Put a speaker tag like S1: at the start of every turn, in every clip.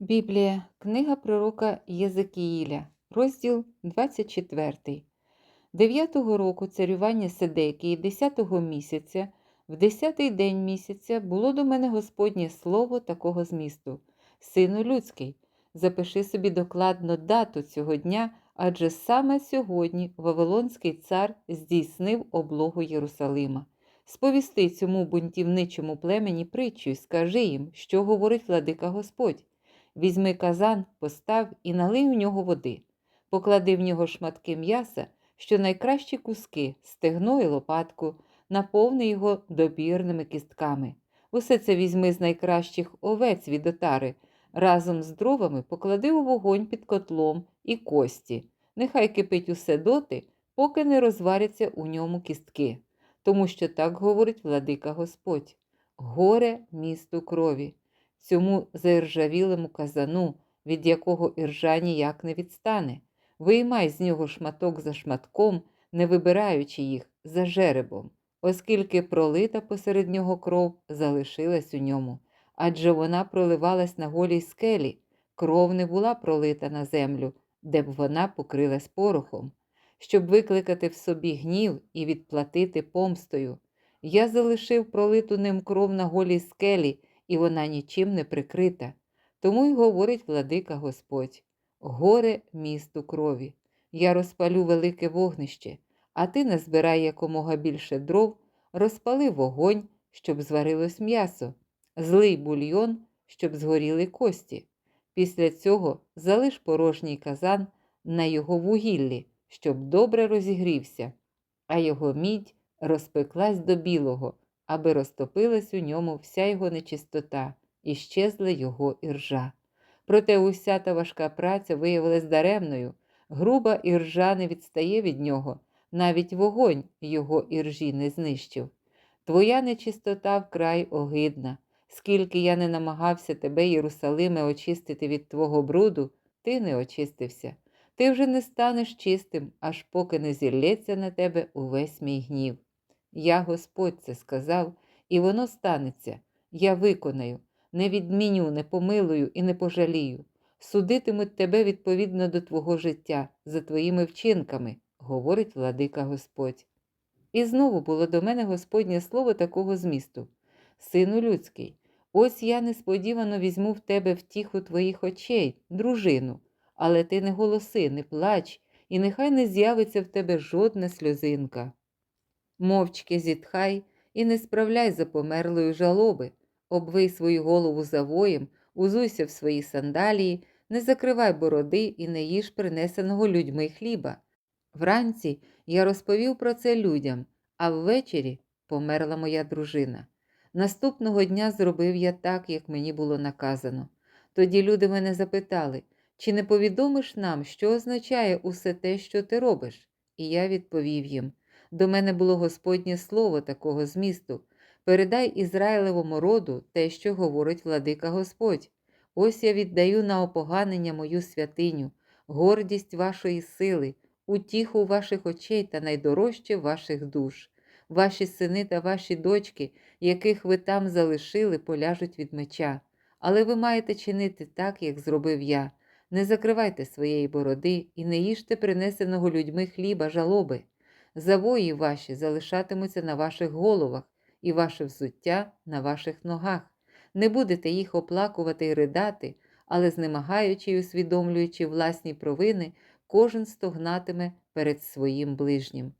S1: Біблія, книга пророка Єзекіїля, розділ 24. Дев'ятого року царювання Седекії, десятого місяця, в десятий день місяця було до мене Господнє слово такого змісту. Сину людський, запиши собі докладно дату цього дня, адже саме сьогодні Вавилонський цар здійснив облогу Єрусалима. Сповісти цьому бунтівничому племені притчу й скажи їм, що говорить владика Господь. Візьми казан, постав і налий у нього води, поклади в нього шматки м'яса, що найкращі куски, стегно і лопатку, наповни його добірними кістками. Усе це візьми з найкращих овець від отари, разом з дровами поклади у вогонь під котлом і кості. Нехай кипить усе доти, поки не розваряться у ньому кістки, тому що так говорить владика Господь: горе місту крові цьому заіржавілому казану, від якого іржа ніяк не відстане. Виймай з нього шматок за шматком, не вибираючи їх за жеребом, оскільки пролита посеред нього кров залишилась у ньому, адже вона проливалась на голій скелі, кров не була пролита на землю, де б вона покрилась порохом. Щоб викликати в собі гнів і відплатити помстою. Я залишив пролиту ним кров на голій скелі і вона нічим не прикрита. Тому й говорить владика Господь: горе місту крові. Я розпалю велике вогнище, а ти назбирай якомога більше дров, розпали вогонь, щоб зварилось м'ясо, злий бульйон, щоб згоріли кості. Після цього залиш порожній казан на його вугіллі, щоб добре розігрівся, а його мідь розпеклась до білого, аби розтопилась у ньому вся його нечистота і щезла його іржа. Проте уся та важка праця виявилась даремною, груба іржа не відстає від нього, навіть вогонь його іржі не знищив. Твоя нечистота вкрай огидна. Скільки я не намагався тебе, Єрусалиме, очистити від твого бруду, ти не очистився. Ти вже не станеш чистим, аж поки не зілється на тебе увесь мій гнів. Я Господь це сказав, і воно станеться. Я виконаю, не відміню, не помилую і не пожалію. Судитимуть тебе відповідно до твого життя, за твоїми вчинками, говорить владика Господь. І знову було до мене Господнє слово такого змісту: Сину людський, ось я несподівано візьму в тебе втіху твоїх очей, дружину, але ти не голоси, не плач, і нехай не з'явиться в тебе жодна сльозинка. Мовчки зітхай і не справляй за померлою жалоби, обвий свою голову завоєм, узуйся в свої сандалії, не закривай бороди і не їж принесеного людьми хліба. Вранці я розповів про це людям, а ввечері померла моя дружина. Наступного дня зробив я так, як мені було наказано. Тоді люди мене запитали, чи не повідомиш нам, що означає усе те, що ти робиш? І я відповів їм. До мене було Господнє слово такого змісту. Передай Ізраїлевому роду те, що говорить владика Господь. Ось я віддаю на опоганення мою святиню, гордість вашої сили, утіху ваших очей та найдорожче ваших душ. Ваші сини та ваші дочки, яких ви там залишили, поляжуть від меча. Але ви маєте чинити так, як зробив я. Не закривайте своєї бороди і не їжте принесеного людьми хліба жалоби. Завої ваші залишатимуться на ваших головах, і ваше взуття на ваших ногах. Не будете їх оплакувати і ридати, але, знемагаючи й усвідомлюючи власні провини, кожен стогнатиме перед своїм ближнім.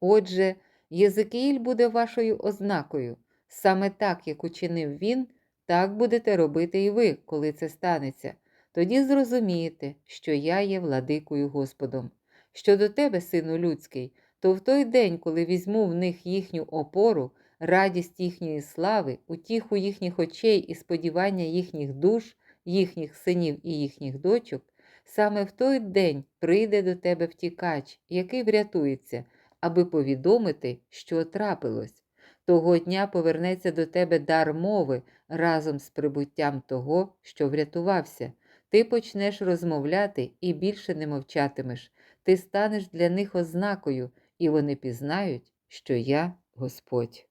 S1: Отже, Єзекіїль буде вашою ознакою. Саме так, як учинив він, так будете робити і ви, коли це станеться. Тоді зрозумієте, що я є владикою Господом. Щодо тебе, сину людський, то в той день, коли візьму в них їхню опору, радість їхньої слави, утіху їхніх очей і сподівання їхніх душ, їхніх синів і їхніх дочок, саме в той день прийде до тебе втікач, який врятується, аби повідомити, що трапилось. Того дня повернеться до тебе дар мови разом з прибуттям того, що врятувався. Ти почнеш розмовляти і більше не мовчатимеш. Ти станеш для них ознакою, і вони пізнають, що я Господь.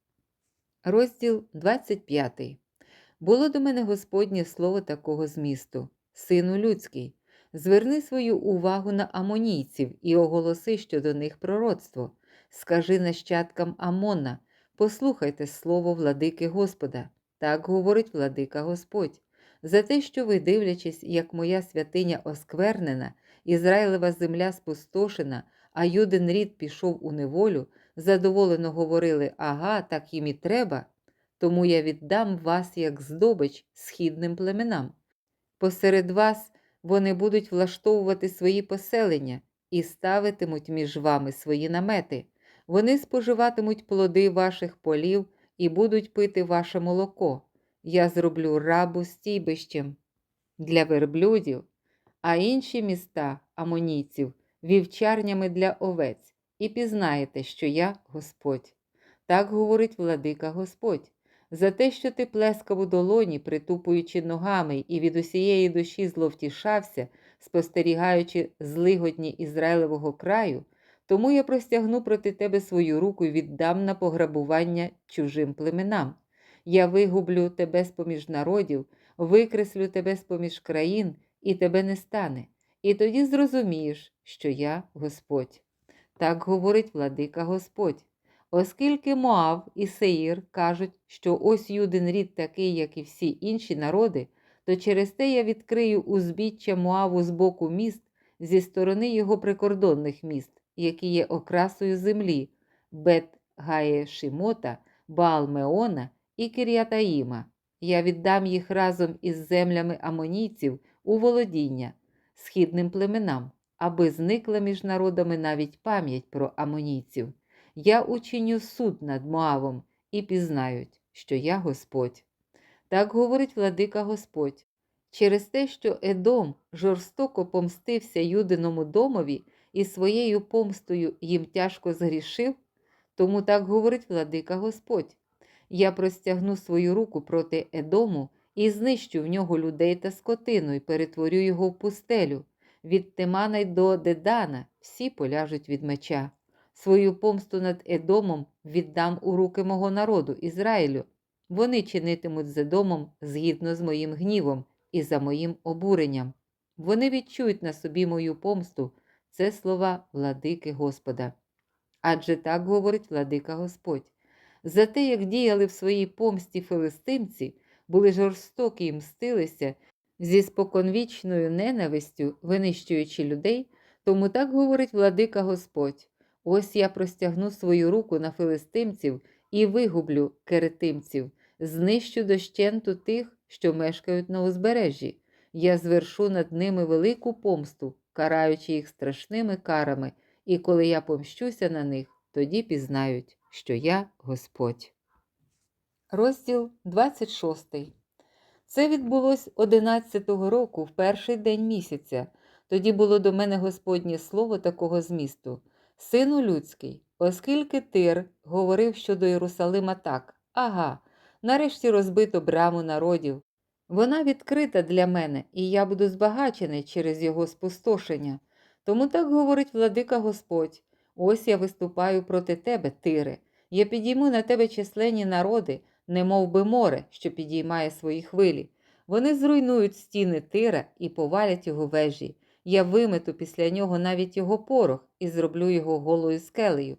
S1: Розділ 25. Було до мене Господнє слово такого змісту. сину людський, зверни свою увагу на амонійців і оголоси щодо них пророцтво. Скажи нащадкам Амона, послухайте слово владики Господа. Так говорить владика Господь. За те, що ви, дивлячись, як моя святиня осквернена, Ізраїлева земля спустошена, а юдин рід пішов у неволю, задоволено говорили ага, так їм і треба, тому я віддам вас як здобич східним племенам. Посеред вас вони будуть влаштовувати свої поселення і ставитимуть між вами свої намети. Вони споживатимуть плоди ваших полів і будуть пити ваше молоко. Я зроблю рабу стійбищем для верблюдів, а інші міста амонійців вівчарнями для овець, і пізнаєте, що я Господь. Так говорить владика Господь. За те, що ти плескав у долоні, притупуючи ногами, і від усієї душі зловтішався, спостерігаючи злигодні Ізраїлевого краю, тому я простягну проти тебе свою руку і віддам на пограбування чужим племенам. Я вигублю тебе з поміж народів, викреслю тебе з поміж країн, і тебе не стане. І тоді зрозумієш, що я Господь. Так говорить владика Господь. Оскільки Моав і Сеїр кажуть, що ось юдин рід такий, як і всі інші народи, то через те я відкрию узбіччя Моаву з боку міст зі сторони його прикордонних міст, які є окрасою землі Бет Гає Баалмеона і Кир'ятаїма. Я віддам їх разом із землями амонійців у володіння, східним племенам, аби зникла між народами навіть пам'ять про амонійців. Я учиню суд над Моавом і пізнають, що я Господь. Так говорить владика Господь. Через те, що Едом жорстоко помстився юдиному домові і своєю помстою їм тяжко згрішив, тому так говорить владика Господь. Я простягну свою руку проти Едому і знищу в нього людей та скотину, і перетворю його в пустелю. Від Тимана й до Дедана всі поляжуть від меча. Свою помсту над Едомом віддам у руки мого народу, Ізраїлю. Вони чинитимуть з Едомом згідно з моїм гнівом і за моїм обуренням. Вони відчують на собі мою помсту. Це слова владики Господа. Адже так говорить владика Господь. За те, як діяли в своїй помсті филистимці, були жорстокі і мстилися зі споконвічною ненавистю, винищуючи людей, тому так говорить владика Господь. Ось я простягну свою руку на филистимців і вигублю керетимців, знищу дощенту тих, що мешкають на узбережжі. Я звершу над ними велику помсту, караючи їх страшними карами, і коли я помщуся на них, тоді пізнають, що я Господь. Розділ 26. Це відбулось 11-го року, в перший день місяця. Тоді було до мене Господнє слово такого змісту. Сину людський, оскільки Тир говорив щодо Єрусалима так, ага, нарешті розбито браму народів. Вона відкрита для мене, і я буду збагачений через його спустошення. Тому так говорить владика Господь. Ось я виступаю проти тебе, Тире. Я підійму на тебе численні народи, немов би море, що підіймає свої хвилі. Вони зруйнують стіни тира і повалять його вежі. Я вимету після нього навіть його порох і зроблю його голою скелею.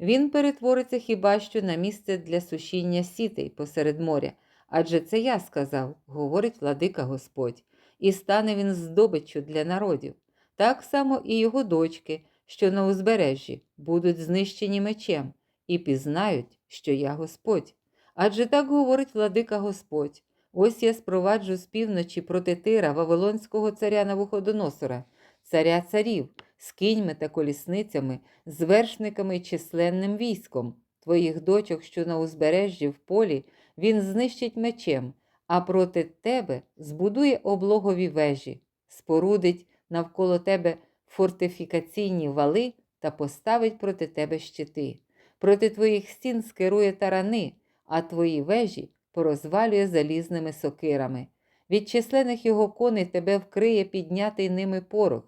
S1: Він перетвориться хіба що на місце для сушіння сітей посеред моря. Адже це я сказав, говорить владика Господь, і стане він здобиччю для народів. Так само і його дочки, що на узбережжі, будуть знищені мечем, і пізнають, що я Господь. Адже так говорить владика Господь. Ось я спроваджу з півночі проти тира Вавилонського царя Навуходоносора, царя царів, з кіньми та колісницями, з вершниками й численним військом. Твоїх дочок, що на узбережжі в полі, він знищить мечем, а проти тебе збудує облогові вежі, спорудить навколо тебе фортифікаційні вали та поставить проти тебе щити. Проти твоїх стін скерує тарани, а твої вежі порозвалює залізними сокирами. Від численних його коней тебе вкриє піднятий ними порох,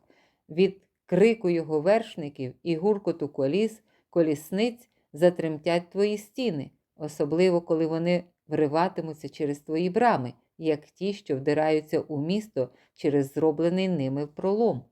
S1: від крику його вершників і гуркоту коліс, колісниць затремтять твої стіни, особливо коли вони вриватимуться через твої брами, як ті, що вдираються у місто через зроблений ними пролом.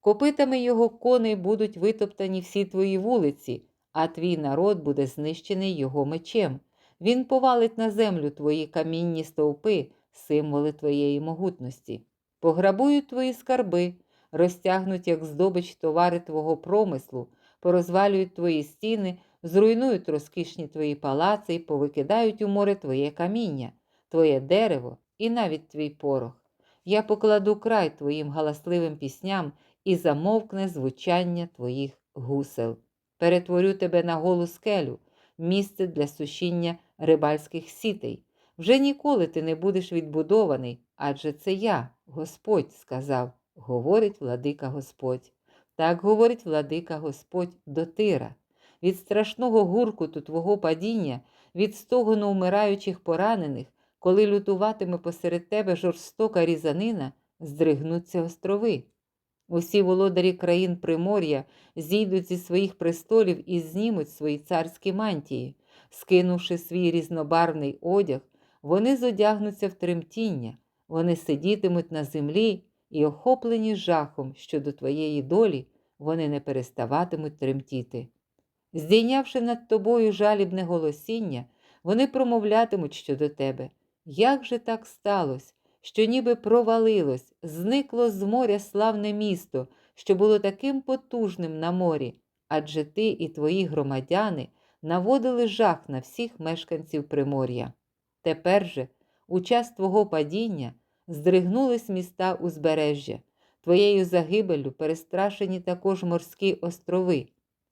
S1: Копитами його коней будуть витоптані всі твої вулиці, а твій народ буде знищений його мечем. Він повалить на землю твої камінні стовпи, символи твоєї могутності. Пограбують твої скарби, розтягнуть, як здобич товари твого промислу, порозвалюють твої стіни, зруйнують розкішні твої палаци і повикидають у море твоє каміння, твоє дерево і навіть твій порох. Я покладу край твоїм галасливим пісням і замовкне звучання твоїх гусел. Перетворю тебе на голу скелю, місце для сушіння рибальських сітей. Вже ніколи ти не будеш відбудований, адже це я, Господь, сказав, говорить владика Господь. Так говорить владика Господь до тира. Від страшного гуркуту твого падіння, від стогону вмираючих поранених, коли лютуватиме посеред тебе жорстока різанина, здригнуться острови. Усі володарі країн Примор'я зійдуть зі своїх престолів і знімуть свої царські мантії. Скинувши свій різнобарвний одяг, вони зодягнуться в тремтіння, вони сидітимуть на землі і, охоплені жахом щодо твоєї долі, вони не переставатимуть тремтіти. Здійнявши над тобою жалібне голосіння, вони промовлятимуть щодо тебе. Як же так сталося, що ніби провалилось, зникло з моря славне місто, що було таким потужним на морі, адже ти і твої громадяни наводили жах на всіх мешканців Примор'я. Тепер же, у час твого падіння, здригнулись міста узбережжя, твоєю загибелю перестрашені також морські острови.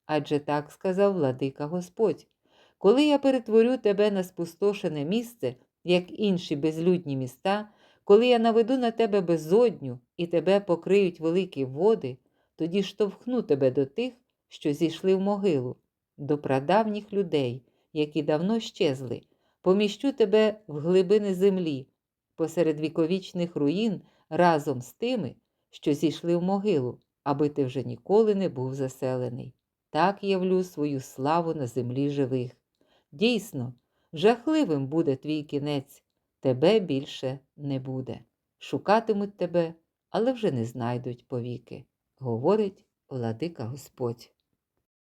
S1: Адже так сказав владика Господь. Коли я перетворю тебе на спустошене місце, як інші безлюдні міста, коли я наведу на тебе безодню і тебе покриють великі води, тоді штовхну тебе до тих, що зійшли в могилу, до прадавніх людей, які давно щезли, поміщу тебе в глибини землі, посеред віковічних руїн разом з тими, що зійшли в могилу, аби ти вже ніколи не був заселений. Так явлю свою славу на землі живих. Дійсно, жахливим буде твій кінець, тебе більше не буде. Шукатимуть тебе, але вже не знайдуть повіки, говорить владика Господь.